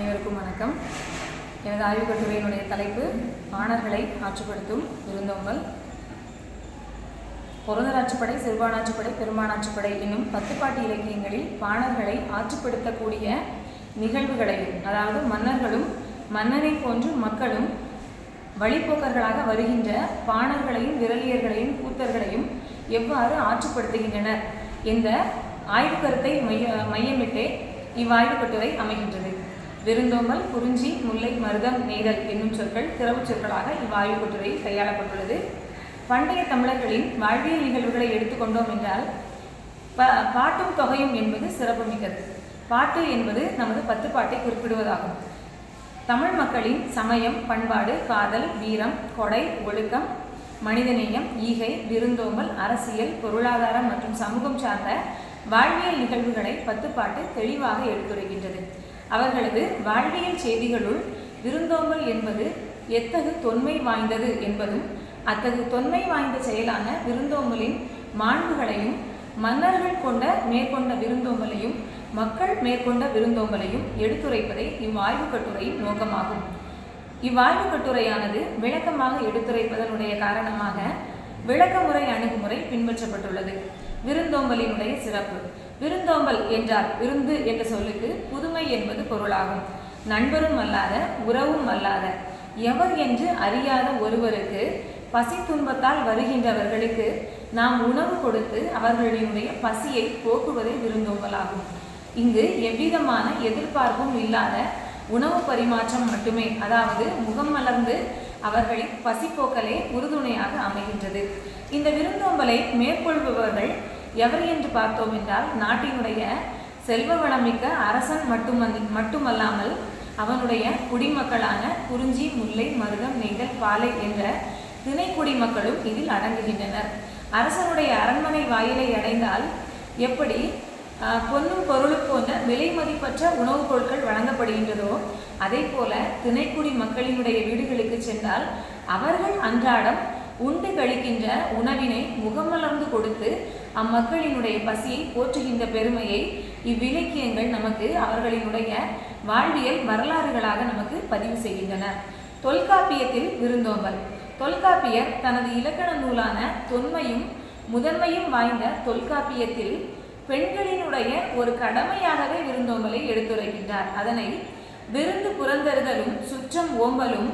அனைவருக்கும் வணக்கம். எனது ஆய்வுக் கட்டுரையினுடைய தலைப்பு மாணவர்களை ஆட்சிப்படுத்தும் விருந்தோம்பல் பொருந்தராட்சிப்படை சிறுபானாட்சிப்படை பெருமானாட்சிப்படை என்னும் பத்துப்பாட்டு இலக்கியங்களில் பாணர்களை ஆட்சிப்படுத்தக்கூடிய நிகழ்வுகளையும் அதாவது மன்னர்களும் மன்னரை போன்று மக்களும் வழிப்போக்கர்களாக வருகின்ற பாணர்களையும் விரலியர்களையும் கூத்தர்களையும் எவ்வாறு ஆட்சிப்படுத்துகின்றனர் என்ற ஆய்வு கருத்தை மைய மையமிட்டே இவ்வாய்வு கட்டுரை அமைகின்றது. விருந்தோம்பல் குறிஞ்சி முல்லை மருதம் நெய்தல் என்னும் சொற்கள் திறவுச் சொற்களாக இவ்வாய்வுக் கட்டுரையில் கையாளப்பட்டுள்ளது. பண்டைய தமிழர்களின் வாழ்வியல் நிகழ்வுகளை எடுத்துக்கொண்டோம் என்றால் ப பாட்டும் தொகையும் என்பது சிறப்புமிக்கது. பாட்டு என்பது நமது பத்து பாட்டை குறிப்பிடுவதாகும். தமிழ் மக்களின் சமயம் பண்பாடு காதல் வீரம் கொடை ஒழுக்கம் மனிதநேயம் ஈகை விருந்தோம்பல் அரசியல் பொருளாதாரம் மற்றும் சமூகம் சார்ந்த வாழ்வியல் நிகழ்வுகளை பத்துப்பாட்டு தெளிவாக எடுத்துரைக்கின்றது. அவர்களது வாழ்வியல் செய்திகளுள் விருந்தோம்பல் என்பது எத்தகு தொன்மை வாய்ந்தது என்பதும் அத்தகு தொன்மை வாய்ந்த செயலான விருந்தோம்பலின் மாண்புகளையும் மன்னர்கள் கொண்ட மேற்கொண்ட விருந்தோம்பலையும் மக்கள் மேற்கொண்ட விருந்தோம்பலையும் எடுத்துரைப்பதே இவ்வாய்வுக் கட்டுரையின் நோக்கமாகும். இவ்வாய்வுக் கட்டுரையானது விளக்கமாக எடுத்துரைப்பதனுடைய காரணமாக விளக்கமுறை அணுகுமுறை பின்பற்றப்பட்டுள்ளது. விருந்தோம்பலினுடைய சிறப்பு. விருந்தோம்பல் என்றால் விருந்து என்ற சொல்லுக்கு புதுமை என்பது பொருளாகும். நண்பரும் அல்லாத உறவும் அல்லாத எவர் என்று அறியாத ஒருவருக்கு பசி துன்பத்தால் வருகின்றவர்களுக்கு நாம் உணவு கொடுத்து அவர்களினுடைய பசியை போக்குவதே விருந்தோம்பலாகும். இங்கு எவ்விதமான எதிர்பார்ப்பும் இல்லாத உணவு பரிமாற்றம் மட்டுமே அதாவது முகம் மலர்ந்து அவர்களின் பசிப்போக்கலே உறுதுணையாக அமைகின்றது. இந்த விருந்தோம்பலை மேற்கொள்பவர்கள் எவர் என்று பார்த்தோம் என்றால் நாட்டினுடைய செல்வ வளமிக்க அரசன் மட்டுமன் மட்டுமல்லாமல் அவனுடைய குடிமக்களான குறிஞ்சி முல்லை மருதம் நெய்தல் பாலை என்ற திணை குடிமக்களும் இதில் அடங்குகின்றனர். அரசனுடைய அரண்மனை வாயிலை அடைந்தால் எப்படி பொன்னும் பொருளும் போன்ற விலை மதிப்பற்ற உணவுப் பொருட்கள் வழங்கப்படுகின்றதோ அதே போல திணைக்குடி மக்களினுடைய வீடுகளுக்கு சென்றால் அவர்கள் அன்றாடம் உண்டு கழிக்கின்ற உணவினை முகமலர்ந்து கொடுத்து அம்மக்களினுடைய பசியை போற்றுகின்ற பெருமையை இவ்விலக்கியங்கள் நமக்கு அவர்களினுடைய வாழ்வியல் வரலாறுகளாக நமக்கு பதிவு செய்கின்றன. தொல்காப்பியத்தில் விருந்தோம்பல். தொல்காப்பியர் தனது இலக்கண நூலான தொன்மையும் முதன்மையும் வாய்ந்த தொல்காப்பியத்தில் பெண்களினுடைய ஒரு கடமையாகவே விருந்தோம்பலை எடுத்துரைக்கின்றார். அதனை விருந்து புறந்தருதலும் சுற்றம் ஓம்பலும்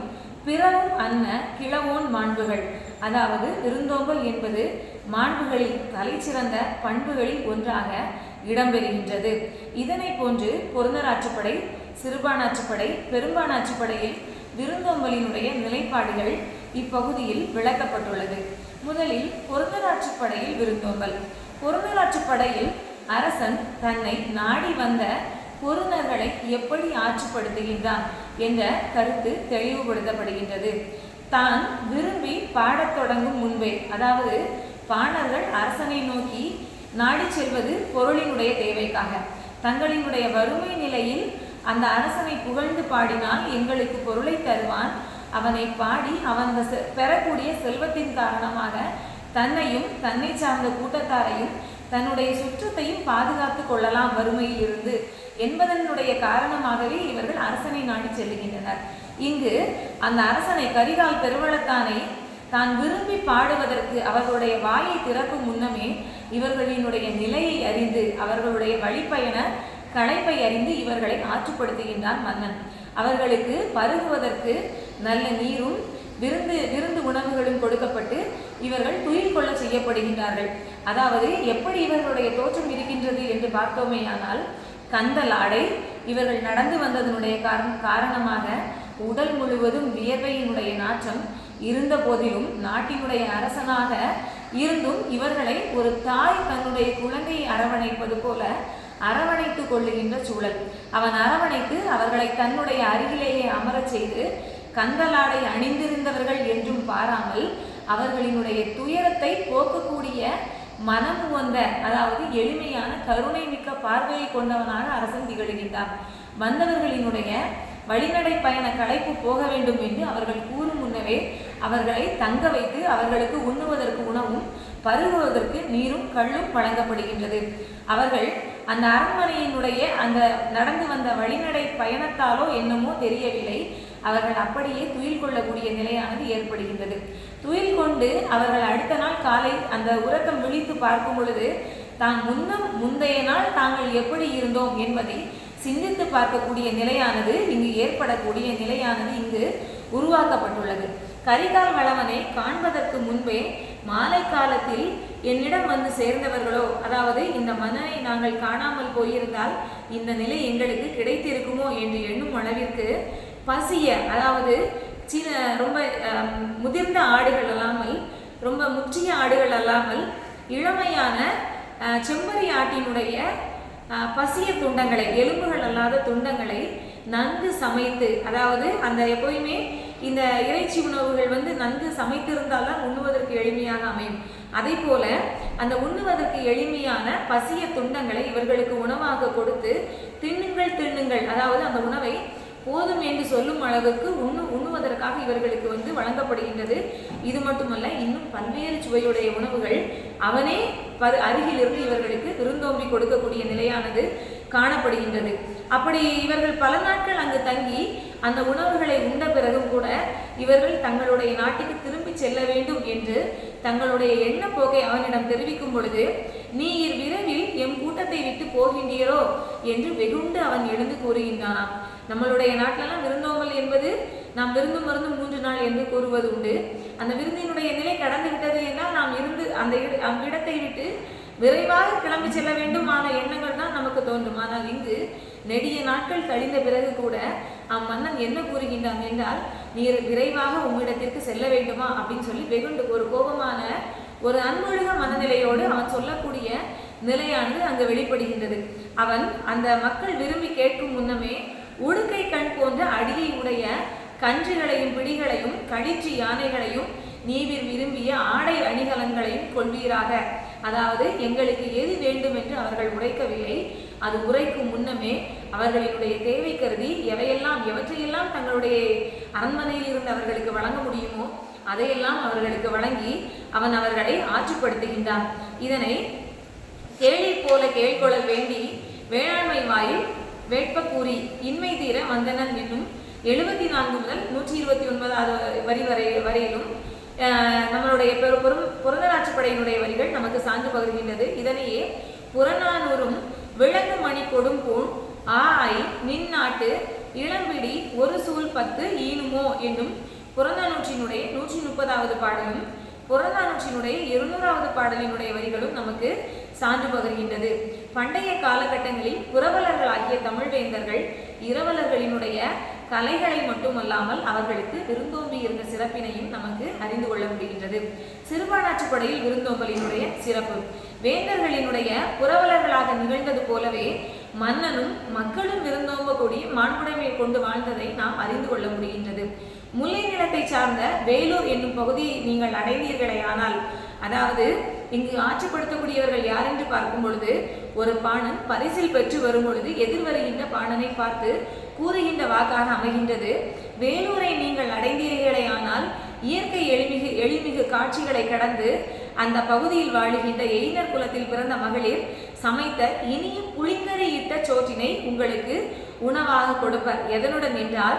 பிறவும் அன்ன கிழவோன் மாண்புகள். அதாவது விருந்தோம்பல் என்பது மாண்புகளில் தலைச்சிறந்த பண்புகளில் ஒன்றாக இடம்பெறுகின்றது. இதனை போன்று பொருந்தராற்றுப்படை சிறுபானாற்றுப்படை பெரும்பானாற்றுப்படையில் விருந்தோம்பலினுடைய நிலைப்பாடுகள் இப்பகுதியில் விளக்கப்பட்டுள்ளது. முதலில் பொருந்தராற்றுப்படையில் விருந்தோம்பல். பொருந்தராற்றுப்படையில் அரசன் தன்னை நாடி வந்த பொருணர்களை எப்படி ஆட்சிப்படுத்துகின்றான் என்ற கருத்து தெளிவுபடுத்தப்படுகின்றது. தான் விரும்பி பாடத் தொடங்கும் முன்பே அதாவது பாணர்கள் அரசனை நோக்கி நாடி செல்வது பொருளினுடைய தேவைக்காக. தங்களினுடைய வறுமை நிலையில் அந்த அரசனை புகழ்ந்து பாடினால் எங்களுக்கு பொருளை தருவான். அவனை பாடி அவன் பெறக்கூடிய செல்வத்தின் காரணமாக தன்னையும் தன்னை சார்ந்த கூட்டத்தாரையும் தன்னுடைய சுற்றத்தையும் பாதுகாத்து கொள்ளலாம் வறுமையில் இருந்து என்பதனுடைய காரணமாகவே இவர்கள் அரசனை நாடி செல்லுகின்றனர். இங்கு அந்த அரசனை கரிகால் பெருவளத்தானை தான் விரும்பி பாடுவதற்கு அவர்களுடைய வாயை திறக்கும் முன்னமே இவர்களினுடைய நிலையை அறிந்து அவர்களுடைய வழிப்பயண களைப்பை அறிந்து இவர்களை ஆற்றுப்படுத்துகின்றான் மன்னன். அவர்களுக்கு பருகுவதற்கு நல்ல நீரும் விருந்து விருந்து உணவுகளும் கொடுக்கப்பட்டு இவர்கள் துயில் கொள்ள செய்யப்படுகின்றார்கள். அதாவது எப்படி இவர்களுடைய தோற்றம் இருக்கின்றது என்று பார்த்தோமேயானால் கந்தலாடை இவர்கள் நடந்து வந்ததனுடைய காரணமாக உடல் முழுவதும் வியர்வையினுடைய நாற்றம் இருந்த போதிலும் நாட்டினுடைய அரசனாக இருந்தும் இவர்களை ஒரு தாய் தன்னுடைய குழந்தையை அரவணைப்பது போல அரவணைத்து கொள்ளுகின்ற சூழல். அவன் அரவணைத்து அவர்களை தன்னுடைய அருகிலேயே அமரச் செய்து கந்தலாடை அணிந்திருந்தவர்கள் என்றும் பாராமல் அவர்களினுடைய துயரத்தை போக்கக்கூடிய மனம் வந்த அதாவது எளிமையான கருணை மிக்க பார்வையை கொண்டவனாக அரசன் திகழ்கின்றான். வந்தவர்களினுடைய வழிநடை பயண களைப்பு போக வேண்டும் என்று அவர்கள் கூறும் முன்னவே அவர்களை தங்க வைத்து அவர்களுக்கு உண்ணுவதற்கு உணவும் பருகுவதற்கு நீரும் கள்ளும் வழங்கப்படுகின்றது. அவர்கள் அந்த அரண்மனையினுடைய அந்த நடந்து வந்த வழிநடை பயணத்தாலோ என்னமோ தெரியவில்லை. அவர்கள் அப்படியே துயில் கொள்ளக்கூடிய நிலையானது ஏற்படுகின்றது. துயில் கொண்டு அவர்கள் அடுத்த நாள் காலை அந்த உறக்கம் விழித்து பார்க்கும் பொழுது தான் முன்னம் முந்தைய நாள் தாங்கள் எப்படி இருந்தோம்? என்பதை சிந்தித்து பார்க்கக்கூடிய நிலையானது இங்கு ஏற்படக்கூடிய நிலையானது இங்கு உருவாக்கப்பட்டுள்ளது. கரிகால் வளவனை காண்பதற்கு முன்பே மாலை காலத்தில் என்னிடம் வந்து சேர்ந்தவர்களோ அதாவது இந்த மன்னனை நாங்கள் காணாமல் போயிருந்தால் இந்த நிலை எங்களுக்கு கிடைத்திருக்குமோ என்று எண்ணும் அளவிற்கு பசிய அதாவது சின்ன ரொம்ப முதிர்ந்த ஆடுகள் அல்லாமல் ரொம்ப முற்றிய ஆடுகள் அல்லாமல் இளமையான செம்மறி ஆட்டினுடைய பசிய துண்டங்களை எலும்புகள் அல்லாத துண்டங்களை நன்கு சமைத்து அதாவது அந்த எப்போயுமே இந்த இறைச்சி உணவுகள் வந்து நன்கு சமைத்திருந்தால் தான் உண்ணுவதற்கு எளிமையாக அமையும். அதே போல அந்த உண்ணுவதற்கு எளிமையான பசிய துண்டங்களை இவர்களுக்கு உணவாக கொடுத்து தின்னுங்கள் தின்னுங்கள் அதாவது அந்த உணவை போதும் என்று சொல்லும் அளவுக்கு உண்ணு உண்ணுவதற்காக இவர்களுக்கு வந்து வழங்கப்படுகின்றது. இது மட்டுமல்ல இன்னும் பல்வேறு சுவையுடைய உணவுகள் அவனே பரு அருகிலிருந்து இவர்களுக்கு விருந்தோம்பி கொடுக்கக்கூடிய நிலையானது காணப்படுகின்றது. அப்படி இவர்கள் பல நாட்கள் அங்கு தங்கி அந்த உணவுகளை உண்ட பிறகும் கூட இவர்கள் தங்களுடைய நாட்டுக்கு திரும்பி செல்ல வேண்டும் என்று தங்களுடைய எண்ணப்போக்கை அவனிடம் தெரிவிக்கும் பொழுது நீர் விரைவில் எம் கூட்டத்தை விட்டு போகின்றீரோ? என்று வெகுண்டு அவன் எழுந்து கூறுகின்றானாம். நம்மளுடைய நாட்டிலலாம் விருந்தோம்பல் என்பது நாம் விருந்து மருந்து மூன்று நாள் என்று கூறுவது உண்டு. அந்த விருந்தினுடைய நிலை கடந்து விட்டது என்றால் நாம் இருந்து அந்த இட- அவ்விடத்தை விட்டு விரைவாக கிளம்பி செல்ல வேண்டுமான எண்ணங்கள் தான் நமக்கு தோன்றும். ஆனால் இங்கு நெடிய நாட்கள் கழிந்த பிறகு கூட அம்மன்னன் என்ன கூறுகின்றான் என்றால் நீர் விரைவாக உம்மிடத்திற்கு செல்ல வேண்டுமா? அப்படின்னு சொல்லி வெகுண்டு ஒரு கோபமான ஒரு அன்பொழுக மனநிலையோடு அவன் சொல்லக்கூடிய நிலையானது அங்கு வெளிப்படுகின்றது. அவன் அந்த மக்கள் விரும்பி கேட்கும் முன்னமே உடுக்கை கண் போன்ற அடியை உடைய கன்றுகளையும் பிடிகளையும் கடிச்சி யானைகளையும் நீவிர் விரும்பிய ஆடை அணிகலன்களையும் கொள்வீராக. அதாவது எங்களுக்கு எது வேண்டும் என்று அவர்கள் உரைக்கவில்லை. அது உரைக்கும் முன்னமே அவர்களினுடைய தேவை கருதி எவையெல்லாம் எவற்றையெல்லாம் தங்களுடைய அரண்மனையில் இருந்து அவர்களுக்கு வழங்க முடியுமோ அதையெல்லாம் அவர்களுக்கு வழங்கி அவன் அவர்களை ஆற்றுப்படுத்துகின்றான். இதனை கேளிர் போல கேள்கொள்ள வேண்டி வேளாண்மை வாயில் வேட்ப இன்மை தீர வந்தனன் என்னும் எழுபத்தி நான்கு முதல் நூற்றி இருபத்தி ஒன்பதாவது வரி வரை வரையிலும் நம்மளுடைய பெரு பெரும் படையினுடைய வரிகள் நமக்கு சான்று பகிர்கின்றது. இதனையே புறநானூறும் விலங்கு மணி கொடும்பூண் ஆய் நின்னாட்டு இளம்பிடி ஒரு சூழ் பத்து ஈனுமோ என்னும் புறநானூற்றினுடைய நூற்றி முப்பதாவது பாடலும் புறநானூற்றினுடைய இருநூறாவது பாடலினுடைய வரிகளும் நமக்கு சான்று பகர்கின்றது. பண்டைய காலகட்டங்களில் புரவலர்களாகிய தமிழ்வேந்தர்கள் இரவலர்களினுடைய கலைகளை மட்டுமல்லாமல் அவர்களுக்கு விருந்தோம்பி இருந்த சிறப்பினையும் நமக்கு அறிந்து கொள்ள முடிகின்றது. சிறுபானாற்றுப்படையில் விருந்தோம்பலினுடைய சிறப்பு. வேந்தர்களினுடைய புரவலர்களாக நிகழ்ந்தது போலவே மன்னனும் மக்களும் விருந்தோம்பக்கூடிய மாண்புடைமை கொண்டு வாழ்ந்ததை நாம் அறிந்து கொள்ள முடிகின்றது. முல்லை நிலத்தை சார்ந்த வேலூர் என்னும் பகுதியை நீங்கள் அடைந்தீர்களே ஆனால் அதாவது இங்கு ஆட்சிப்படுத்தக்கூடியவர்கள் யார் என்று பார்க்கும் பொழுது ஒரு பாணன் பரிசில் பெற்று வரும் பொழுது எதிர்வருகின்ற பாணனை பார்த்து கூறுகின்ற வாக்காக அமைகின்றது. வேலூரை நீங்கள் அடைந்தீர்களே ஆனால் இயற்கை எளிமிகு எளிமிகு காட்சிகளை கடந்து அந்த பகுதியில் வாழுகின்ற எயினர் குலத்தில் பிறந்த மகளிர் சமைத்த இனிய புளிங்கரை இட்ட சோற்றினை உங்களுக்கு உணவாக கொடுப்பர். எதனுடன் என்றால்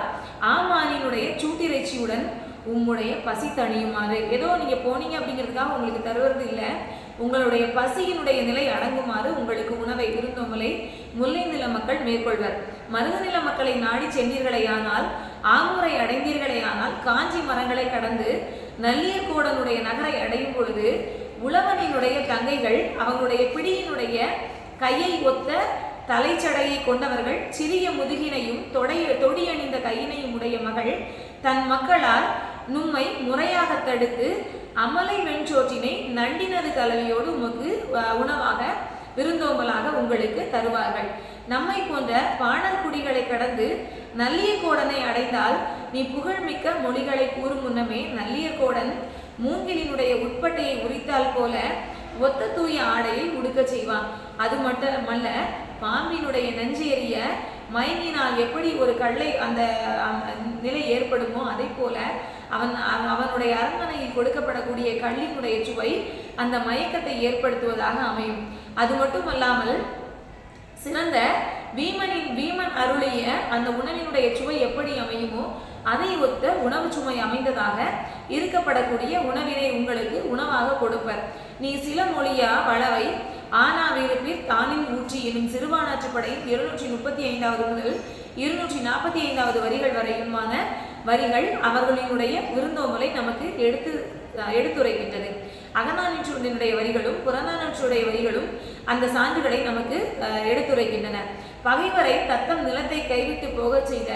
ஆமானினுடைய சூட்டிறைச்சியுடன் உம்முடைய பசி தணியுமாறு. ஏதோ நீங்கள் போனீங்க அப்படிங்கிறதுக்காக உங்களுக்கு தருவது இல்லை. உங்களுடைய பசியினுடைய நிலை அடங்குமாறு உங்களுக்கு உணவை விருந்தோம்பலை முல்லை நில மக்கள் மேற்கொள்வர். மருத நில மக்களை நாடி சென்றீர்களேயானால் ஆமூரை அடைந்தீர்களேயானால் காஞ்சி மரங்களை கடந்து நல்லியக்கூடனுடைய நகரை அடையும் பொழுது உழவனினுடைய தங்கைகள் அவங்களுடைய பிடியினுடைய கையை ஒத்த தலைச்சடையை கொண்டவர்கள் சிறிய முதுகினையும் தொடைய தொடியணிந்த கையினையும் உடைய மகள் தன் மக்களால் நும்மை முறையாக தடுத்து அமலை வெண்சோற்றினை நண்டினது கலவையோடு உமக்கு உணவாக விருந்தோம்பலாக உங்களுக்கு தருவார்கள். நம்மை போன்ற பாணர் குடிகளை கடந்து நல்லியக்கோடனை அடைந்தால் நீ புகழ்மிக்க மொழிகளை கூறும் முன்னமே நல்லியக்கோடன் மூங்கிலினுடைய உட்பட்டையை உரித்தால் போல ஒத்த தூய ஆடையை உடுக்க செய்வான். அது மட்டுமல்ல பாம்பினுடைய நஞ்சேறிய மயங்கினால் எப்படி ஒரு கல்லை அந்த நிலை ஏற்படுமோ அதை போல அவன் அவனுடைய அரண்மனையில் கொடுக்கப்படக்கூடிய கள்ளினுடைய சுவை அந்த மயக்கத்தை ஏற்படுத்துவதாக அமையும். அது மட்டுமல்லாமல் சிறந்த வீமனின் வீமன் அருளிய அந்த உணவினுடைய சுவை எப்படி அமையுமோ அதை ஒத்த உணவு சுமை அமைந்ததாக இருக்கப்படக்கூடிய உணவினை உங்களுக்கு உணவாக கொடுப்பர். நீ சில மொழியா வளவை ஆனாவிருப்பில் தானின் ஊற்றி எனும் சிறுபானாற்றுப்படையில் இருநூற்றி முப்பத்தி ஐந்தாவது முதல் இருநூற்றி நாற்பத்தி ஐந்தாவது வரிகள் வரையுமான வரிகள் அவர்களினுடைய விருந்தோம்பலை நமக்கு எடுத்து அஹ், எடுத்துரைக்கின்றது. அகநானூற்றுடைய வரிகளும் புறநானூற்றுடைய வரிகளும் அந்த சான்றுகளை நமக்கு அஹ், எடுத்துரைக்கின்றன. பகைவரை தத்தம் நிலத்தை கைவிட்டு போகச் செய்த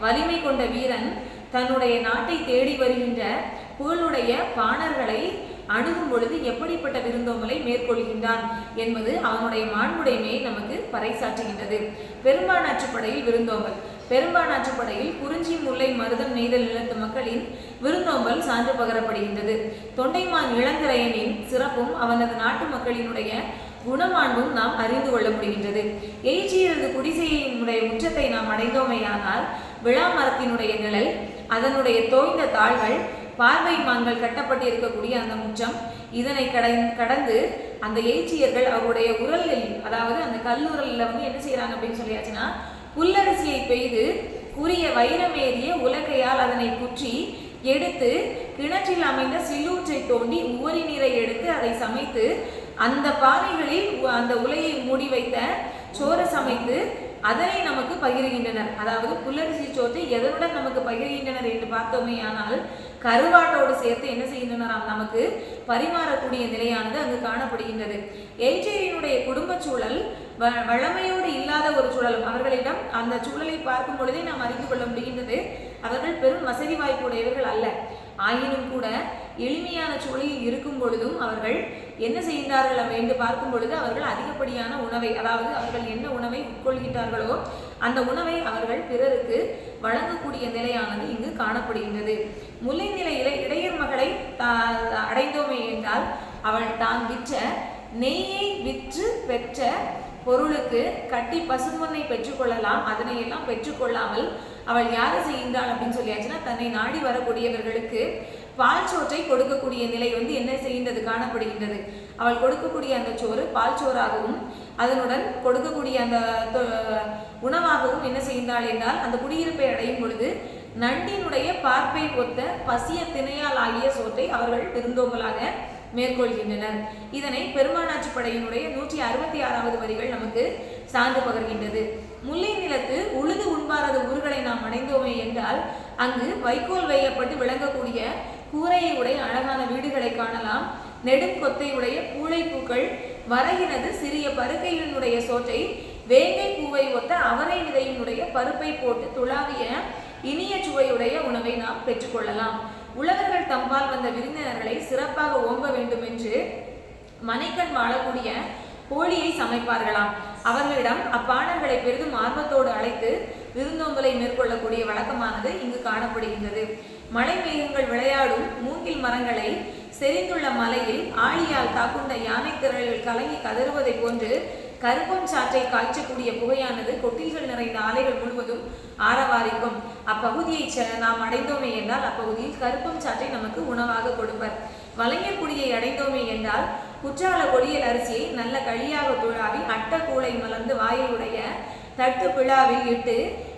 வலிமை கொண்ட வீரன் தன்னுடைய நாட்டை தேடி வருகின்ற புகழுடைய பாணர்களை அணுகும் பொழுது எப்படிப்பட்ட விருந்தோம்பலை மேற்கொள்கின்றான் என்பது அவனுடைய மாண்புடைமையை நமக்கு பறைசாற்றுகின்றது. பெரும்பானாற்றுப்படையில் விருந்தோம்பல். பெரும்பானாற்றுப்படையில் குறிஞ்சி முல்லை மருதம் நெய்தல் நிலத்து மக்களின் விருந்தோம்பல் சான்று பகரப்படுகின்றது. தொண்டைமான் இளங்கரையனின் சிறப்பும் அவனது நாட்டு மக்களினுடைய குணமாண்பும் நாம் அறிந்து கொள்ள முடிகின்றது எய்ச்சியரது குடிசையினுடைய முற்றத்தை நாம் அடைந்தோமையானால் விழா மரத்தினுடைய நிழல் அதனுடைய தோய்ந்த தாள்கள் பார்வை மான்கள் கட்டப்பட்டு இருக்கக்கூடிய அந்த முற்றம் இதனை கடந் கடந்து அந்த எய்ச்சியர்கள் அவருடைய உரலில் அதாவது அந்த கல்லுரல்ல வந்து என்ன செய்கிறாங்க அப்படின்னு சொல்லியாச்சுன்னா புல்லரிசியை பெய்து கூறிய வைரமேறிய உலகையால் அதனை குற்றி எடுத்து கிணற்றில் அமைந்த சில்லூற்றை தோண்டி உவரி நீரை எடுத்து அதை சமைத்து அந்த பானைகளில் அந்த உலையை மூடி வைத்த சோறு சமைத்து அதனை நமக்கு பகிர்கின்றனர். அதாவது புல்லரிசி சோற்றை எதனுடன் நமக்கு பகிர்கின்றனர் என்று பார்த்தோமே ஆனால் கருவாட்டோடு சேர்த்து என்ன செய்கின்றனராம்? நமக்கு பரிமாறக்கூடிய நிலையானது அங்கு காணப்படுகின்றது. எய்ஜேரியினுடைய குடும்ப சூழல் வ- வழமையோடு இல்லாத ஒரு சூழலும். அவர்களிடம் அந்த சூழலை பார்க்கும் பொழுதே நாம் அறிந்து கொள்ள முடிகின்றது. அவர்கள் பெரும் வசதி வாய்ப்பு உடையவர்கள் அல்ல. ஆயினும் கூட எளிமையான சூழலில் இருக்கும் பொழுதும் அவர்கள் என்ன செய்கிறார்கள் என்று பார்க்கும் பொழுது அவர்கள் அதிகப்படியான உணவை அதாவது அவர்கள் என்ன உணவை உட்கொள்கிறார்களோ அந்த உணவை அவர்கள் பிறருக்கு வழங்கக்கூடிய நிலையானது இங்கு காணப்படுகின்றது. முல்லை நிலையில இடையர் மகளை தா- அடைந்தோமே என்றால் அவள் தான் விற்ற நெய்யை விற்று பெற்ற பொருளுக்கு கட்டி பசுமொன்னை பெற்றுக்கொள்ளலாம். அதனை எல்லாம் பெற்றுக்கொள்ளாமல் அவள் யாரை செய்கின்றாள் அப்படின்னு சொல்லியாச்சுன்னா தன்னை நாடி வரக்கூடியவர்களுக்கு பால் சோற்றை கொடுக்கக்கூடிய நிலை வந்து என்ன செய்கின்றது காணப்படுகின்றது. அவள் கொடுக்கக்கூடிய அந்த சோறு பால் சோறாகவும் அதனுடன் கொடுக்கக்கூடிய அந்த தொ- உணவாகவும் என்ன செய்கின்றாள் என்றால் அந்த குடியிருப்பை அடையும் பொழுது நண்டினுடைய பார்ப்பை ஒத்த பசிய திணையால் ஆகிய சோற்றை அவர்கள் விருந்தோம்பலாக மேற்கொள்கின்றனர். இதனை பெருமானாட்சி படையினுடைய நூற்றி அறுபத்தி ஆறாவது வரிகள் நமக்கு சான்று பகர்கின்றது. முல்லை நிலத்து உழுது உண்பாரது ஊர்களை நாம் அடைந்தோமே என்றால் அங்கு வைக்கோல் வையப்பட்டு விளங்கக்கூடிய கூரையை உடைய அழகான வீடுகளை காணலாம். நெடும் கொத்தையுடைய பூளைப்பூக்கள் வரகினது சிறிய பருக்கையினுடைய சோற்றை வேங்கை பூவை ஒத்த அவரை விதையினுடைய பருப்பை போட்டு துளாவிய இனிய சுவையுடைய உணவை நாம் பெற்றுக்கொள்ளலாம் உழவர்கள் தம்பால் வந்த விருந்தினர்களை சிறப்பாக ஓம்ப வேண்டும் என்று மனைக்கண் வாழக்கூடிய கோழியை சமைப்பார்களாம். அவர்களிடம் அப்பாடல்களை பெரிதும் ஆர்வத்தோடு அழைத்து விருந்தோம்பலை மேற்கொள்ளக்கூடிய வழக்கமானது இங்கு காணப்படுகின்றது. மலை மேகங்கள் விளையாடும் மூங்கில் மரங்களை செறிந்துள்ள மலையில் ஆழியால் தாக்குண்ட யானை திரள்கள் கலங்கி கதறுவதைப் போன்று கருப்பம் சாற்றை காய்ச்சக்கூடிய புகையானது கொட்டில்கள் நிறைந்த ஆலைகள் முழுவதும் ஆரவாரிக்கும். அப்பகுதியை நாம் அடைந்தோமே என்றால் அப்பகுதியில் கருப்பம் சாற்றை நமக்கு உணவாக கொடுப்பர். வலைஞர் குடியை அடைந்தோமே என்றால் குற்றால கொடியல் அரிசியை நல்ல களியாக துழாவி அட்ட கூளை மலர்ந்து வாயிலுடைய தட்டு பிழாவில் இட்டு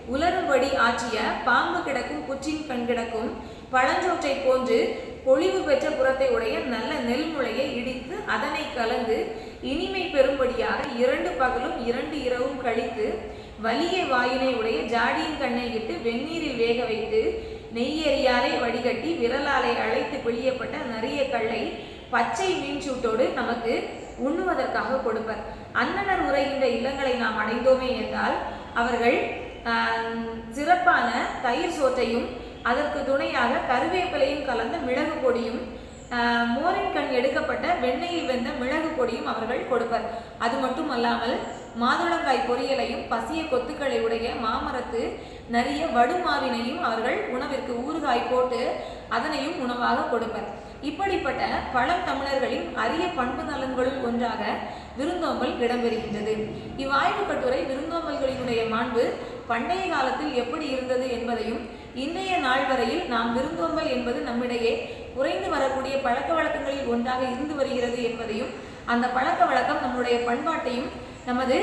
உலரும்படி ஆற்றிய பாம்பு கிடக்கும் குச்சின் கண் கிடக்கும் பழஞ்சோற்றை போன்று பொலிவு பெற்ற புறத்தை உடைய நல்ல நெல்முளையை இடித்து அதனை கலந்து இனிமை பெறும்படியாக இரண்டு பகலும் இரண்டு இரவும் கழித்து வலிய வாயினை உடைய ஜாடியின் கண்ணை இட்டு வெந்நீரில் வேக வைத்து நெய்யரியாலை வடிகட்டி விரலாலை அழைத்து பிழியப்பட்ட நரிய கல்லை பச்சை மீன் சூட்டோடு நமக்கு உண்ணுவதற்காக கொடுப்பர். அன்னனர் உரைகின்ற இல்லங்களை நாம் அடைந்தோமே என்றால் அவர்கள் சிறப்பான தயிர் சோற்றையும் அதற்கு துணையாக கருவேப்பிலையும் கலந்த மிளகு பொடியும் மோரின் கண் எடுக்கப்பட்ட வெண்ணெயில் வெந்த மிளகு பொடியும் அவர்கள் கொடுப்பர். அது மட்டும் அல்லாமல் மாதுளங்காய் பொரியலையும் பசிய கொத்துக்களை உடைய மாமரத்து நிறைய வடுமாவினையும் அவர்கள் உணவிற்கு ஊறுகாய் போட்டு அதனையும் உணவாக கொடுப்பர். இப்படிப்பட்ட பல தமிழர்களின் அரிய பண்பு நலன்களுள் ஒன்றாக விருந்தோம்பல் இடம்பெறுகின்றது. இவ்வாய்வு கட்டுரை விருந்தோம்பல்களினுடைய மாண்பு பண்டைய காலத்தில் எப்படி இருந்தது என்பதையும் இன்றைய நாள் வரையில் நாம் விருந்தோம்பல் என்பது நம்மிடையே குறைந்து வரக்கூடிய பழக்க வழக்கங்களில் ஒன்றாக இருந்து வருகிறது என்பதையும் அந்த பழக்க வழக்கம் நம்முடைய பண்பாட்டையும் நமது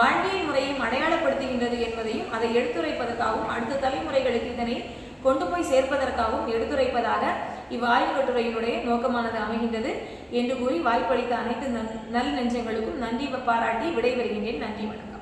வாழ்வியல் முறையும் அடையாளப்படுத்துகின்றது என்பதையும் அதை எடுத்துரைப்பதற்காகவும் அடுத்த தலைமுறைகளுக்கு இதனை கொண்டு போய் சேர்ப்பதற்காகவும் எடுத்துரைப்பதாக இவ்வாய்வு கட்டுரையினுடைய நோக்கமானது அமைகின்றது என்று கூறி வாய்ப்பளித்த அனைத்து நல் நல் நெஞ்சங்களுக்கும் நன்றி பாராட்டி விடைபெறுகின்றேன். நன்றி வணக்கம்.